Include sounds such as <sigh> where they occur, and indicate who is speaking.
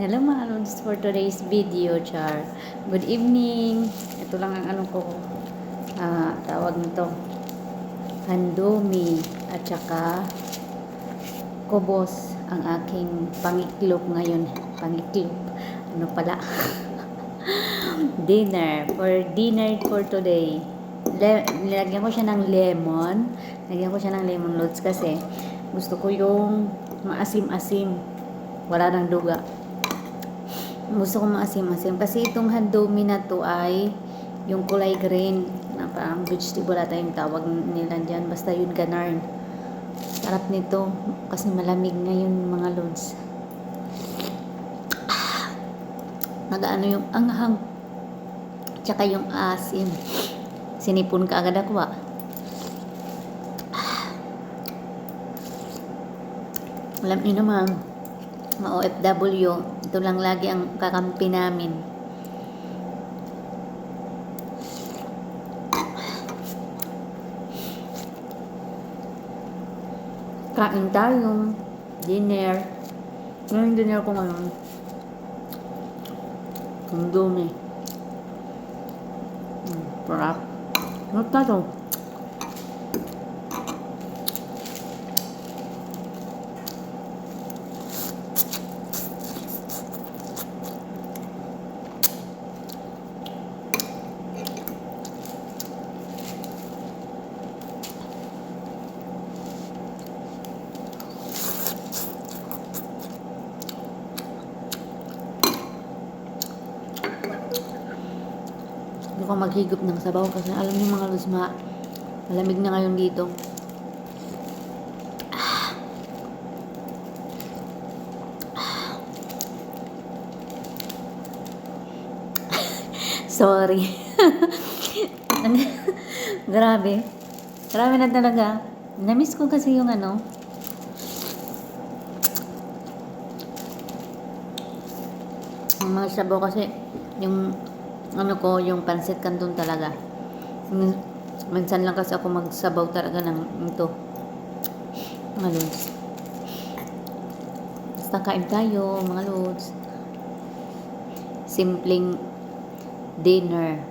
Speaker 1: Hello mga lods for today's video, Char. Good evening. Ito lang ang ano ko, ah, tawag nito. Handomi at saka kubos ang aking pangiklop ngayon. Pangiklop. Ano pala? <laughs> dinner. For dinner for today. Le- nilagyan ko siya ng lemon. Nilagyan ko siya ng lemon loads kasi gusto ko yung maasim-asim. Wala nang duga gusto ko maasim-asim kasi itong handomi na to ay yung kulay green. Na parang vegetable ata yung tawag nila dyan. Basta yun ganarn. Sarap nito kasi malamig ngayon mga lods. Ah. nagaano yung anghang tsaka yung asim. Sinipon ka agad ako ah. Alam niyo naman mga OFW, ito lang lagi ang kakampi namin. Kain tayo, dinner. Yung dinner ko ngayon? Ang dumi. Sarap. Ano na to? Ko maghigop ng sabaw kasi alam niyo mga lusma, malamig na ngayon dito. <sighs> Sorry. <laughs> Grabe. Grabe na talaga. Namiss ko kasi yung ano. Ang mga sabaw kasi yung ano ko, yung pansit canton talaga. Min- Minsan lang kasi ako magsabaw talaga ng ito. Mga lods. Basta kain tayo, mga lods. Simpleng dinner.